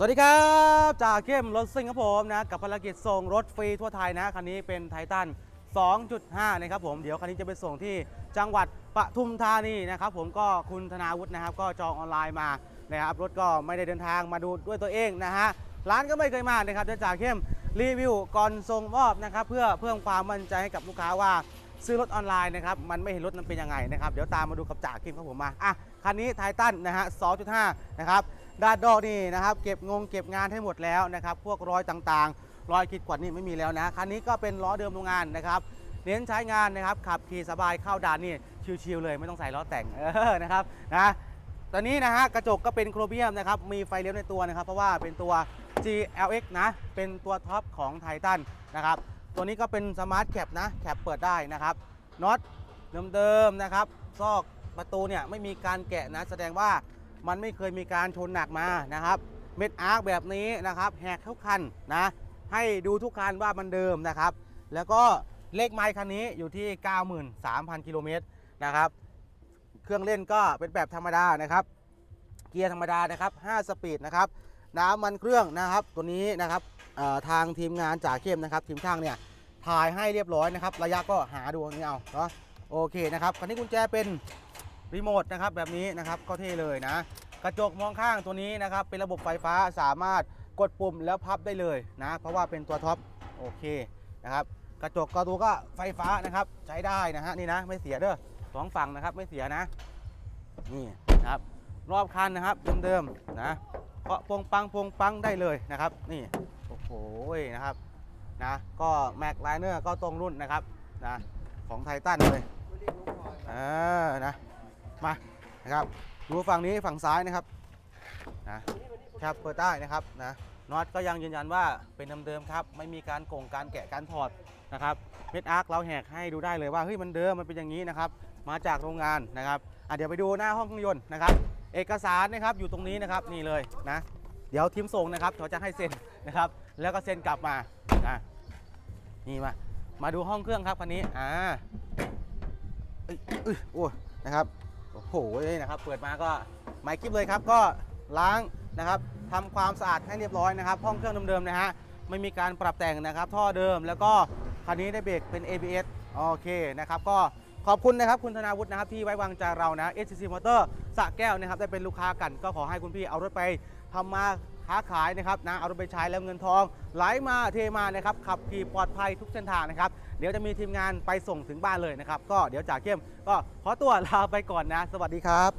สวัสดีครับ จากเข้มรถซิ่งครับผมนะ กับภารกิจส่งรถฟรีทั่วไทยนะ คันนี้เป็นไททัน 2.5 นะครับผม เดี๋ยวคันนี้จะไปส่งที่จังหวัดปทุมธานีนะครับผมก็คุณธนาวุฒินะครับ ก็จองออนไลน์มานะครับรถก็ไม่ได้เดินทางมาดูด้วยตัวเองนะฮะร้านก็ไม่เคยมานะครับเดี๋ยจากเข้มรีวิวก่อนส่งมอบนะครับ เพื่อเพิ่มความมั่นใจให้กับลูกค้าว่าซื้อรถออนไลน์นะครับมันไม่เห็นรถมันเป็นยังไงนะครับเดี๋ยวตามมาดูกับจ่าคิมครับผมมาอะคันนี้ไททันนะฮะ 2.5 นะครับ ด้านดอกนี่นะครับ เก็บงงเก็บงานให้หมดแล้วนะครับ พวกรอยต่างๆ รอยขีดขวดนี่ไม่มีแล้วนะคันนี้ก็เป็นล้อเดิมโรงงานนะครับเน้นใช้งานนะครับขับขี่สบายเข้าด่านนี่ชิวๆเลยไม่ต้องใส่ล้อแต่งเออนะครับนะตอนนี้นะฮะกระจกก็เป็นโครเมียมนะครับมีไฟเลี้ยวในตัวนะครับ เพราะว่าเป็นตัว GLX นะ เป็นตัวท็อปของไททันนะครับ ตัวนี้ก็เป็นสมาร์ทแคปนะแคปเปิดได้นะครับน็อตเดิมๆนะครับ ซอกประตูเนี่ยไม่มีการแกะนะ แสดงว่า มันไม่เคยมีการชนหนักมานะครับเม็ดอาร์คแบบนี้นะครับแหกทุกคันนะให้ดูทุกคันว่ามันเดิมนะครับ แล้วก็เลขไมล์คันนี้อยู่ที่ 93,000 กิโลเมตรนะครับ เครื่องเล่นก็เป็นแบบธรรมดานะครับ เกียร์ธรรมดานะครับ 5 สปีดนะครับ น้ำมันเครื่องนะครับ ตัวนี้นะครับทางทีมงานจ่าเข้มนะครับ ทีมช่างเนี่ยถ่ายให้เรียบร้อยนะครับ ระยะก็หาดูอย่างนี้เอาเนาะโอเคนะครับคันนี้กุญแจเป็น รีโมทนะครับแบบนี้นะครับก็เท่เลยนะ กระจกมองข้างตัวนี้นะครับ เป็นระบบไฟฟ้าสามารถกดปุ่มแล้วพับได้เลยนะ เพราะว่าเป็นตัวท็อปโอเคนะครับ กระจกกระตัวก็ไฟฟ้านะครับใช้ได้นะฮะนี่นะไม่เสียเด้อสองฝั่งนะครับไม่เสียนะ นี่นะครับ รอบคันนะครับเดิมๆนะก็ปงปังปงปังได้เลยนะครับ นี่โอ้โหนะครับนะก็แม็กไลเนอร์ก็ตรงรุ่นนะครับนะของไททันเลยเออนะ มานะครับดูฝั่งนี้ฝั่งซ้ายนะครับนะครับเปิดได้นะครับนะน็อตก็ยังยืนยันว่าเป็นเดิมๆครับ ไม่มีการโก่งการแกะการถอดนะครับเม็ดอาร์คเราแหกให้ดูได้เลยว่าเฮ้ยมันเดิมมันเป็นอย่างนี้นะครับ มาจากโรงงานนะครับอะเดี๋ยวไปดูหน้าห้องเครื่องยนต์นะครับ เอกสารนะครับอยู่ตรงนี้นะครับนี่เลยนะเดี๋ยวทีมส่งนะครับเขาจะให้เซ็นนะครับ แล้วก็เซ็นกลับมานะนี่มามาดูห้องเครื่องครับคันนี้อ่าอ้ยเอ้ยโอ้ยนะครับ โหนี่นะครับ เปิดมาก็ไม่คลิปเลยครับ ก็ล้างนะครับทำความสะอาดให้เรียบร้อยนะครับห้องเครื่องเดิมๆนะฮะไม่มีการปรับแต่งนะครับ ท่อเดิมแล้วก็คันนี้ได้เบรกเป็น ABS โอเคนะครับก็ขอบคุณนะครับคุณธนาวุฒินะครับที่ไว้วางใจเรานะ SCC Motor สะแก้วนะครับได้เป็นลูกค้ากันก็ขอให้คุณพี่เอารถไปทำมา ค้าขายนะครับนะเอาไปใช้แล้วเงินทอง ไหลมาเทมานะครับขับขี่ปลอดภัยทุกเส้นทางนะครับเดี๋ยวจะมีทีมงานไปส่งถึงบ้านเลยนะครับ ก็เดี๋ยวจ่าเข้มก็ขอตัวลาไปก่อนนะ สวัสดีครับ